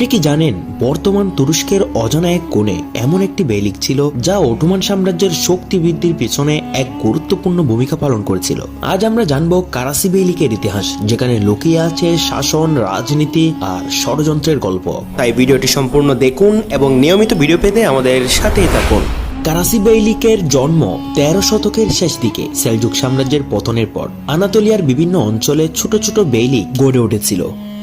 আপনি কি জানেন, বর্তমান তুরস্কের অজানা এক কোণে এমন একটি বেলিক ছিল যা ওটোমান সাম্রাজ্যের শক্তি বৃদ্ধির পিছনে এক গুরুত্বপূর্ণ ভূমিকা পালন করেছিল। আজ আমরা জানব কারাসি বেলিকের ইতিহাস, যেখানে লুকিয়ে আছে শাসন, রাজনীতি আর ষড়যন্ত্রের গল্প। তাই ভিডিওটি সম্পূর্ণ দেখুন এবং নিয়মিত ভিডিও পেতে আমাদের সাথেই থাকুন। কারাসি বেইলিকের জন্ম তেরো শতকের শেষ দিকে সেলজুক সাম্রাজ্যের পতনের পর আনাতোলিয়ার বিভিন্ন অঞ্চলে ছোট ছোট বেইলিক গড়ে উঠেছিল।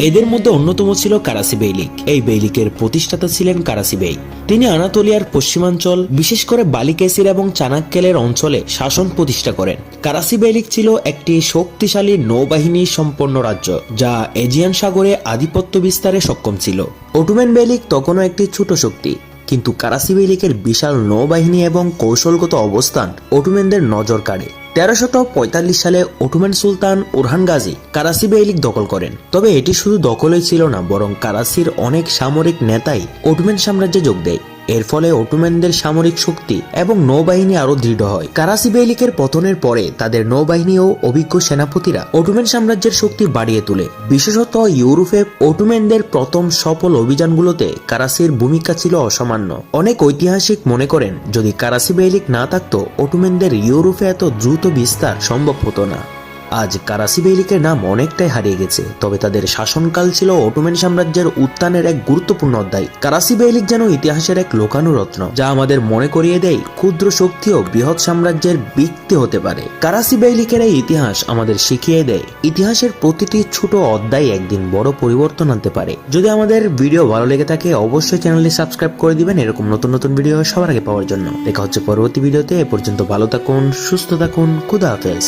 এদের মধ্যে অন্যতম ছিল কারাসি বেইলিক এই বেইলিকের প্রতিষ্ঠাতা ছিলেন কারাসি বেই তিনি আনাতোলিয়ার পশ্চিমাঞ্চল, বিশেষ করে বালিকেসির এবং চাণাক্যেলের অঞ্চলে শাসন প্রতিষ্ঠা করেন। কারাসি বেইলিক ছিল একটি শক্তিশালী নৌবাহিনী সম্পন্ন রাজ্য, যা এজিয়ান সাগরে আধিপত্য বিস্তারে সক্ষম ছিল। অটোম্যান বেইলিক তখনও একটি ছোট শক্তি। কিন্তু কারাসি বেলিকের বিশাল নৌবাহিনী এবং কৌশলগত অবস্থান অটুমেনদের নজর কাড়ে। তেরোশত পঁয়তাল্লিশ সালে অটুমেন সুলতান ওরহান গাজী কারাসি বেইলিক দখল করেন। তবে এটি শুধু দখলই ছিল না, বরং কারাসির অনেক সামরিক নেতাই অটুমেন সাম্রাজ্যে যোগ দেয়। এর ফলে অটোম্যানদের সামরিক শক্তি এবং নৌবাহিনী আরও দৃঢ় হয়। কারাসি বেইলিকের পতনের পরে তাদের নৌবাহিনী ও অভিজ্ঞ সেনাপতিরা অটোম্যান সাম্রাজ্যের শক্তি বাড়িয়ে তোলে। বিশেষত ইউরোপে অটোম্যানদের প্রথম সফল অভিযানগুলোতে কারাসির ভূমিকা ছিল অসামান্য। অনেক ঐতিহাসিক মনে করেন, যদি কারাসি বেইলিক না থাকতো, অটোম্যানদের ইউরোপে এত দ্রুত বিস্তার সম্ভব হতো না। আজ কারাসি বেইলিকের নাম অনেকটাই হারিয়ে গেছে, তবে তাদের শাসনকাল ছিল অটোম্যান সাম্রাজ্যের উত্থানের এক গুরুত্বপূর্ণ অধ্যায়। কারাসি বেইলিক যেন ইতিহাসের এক লোকানুরত্ন, যা আমাদের মনে করিয়ে দেয় ক্ষুদ্র শক্তি ও বৃহৎ সাম্রাজ্যের ভিত্তি হতে পারে। কারাসি বেইলিকের এই ইতিহাস আমাদের শিখিয়ে দেয়, ইতিহাসের প্রতিটি ছোট অধ্যায় একদিন বড় পরিবর্তন আনতে পারে। যদি আমাদের ভিডিও ভালো লেগে থাকে, অবশ্যই চ্যানেলটি সাবস্ক্রাইব করে দিবেন এরকম নতুন নতুন ভিডিও সবার আগে পাওয়ার জন্য। দেখা হচ্ছে পরবর্তী ভিডিওতে, এ পর্যন্ত ভালো থাকুন, সুস্থ থাকুন, খুদা হাফেজ।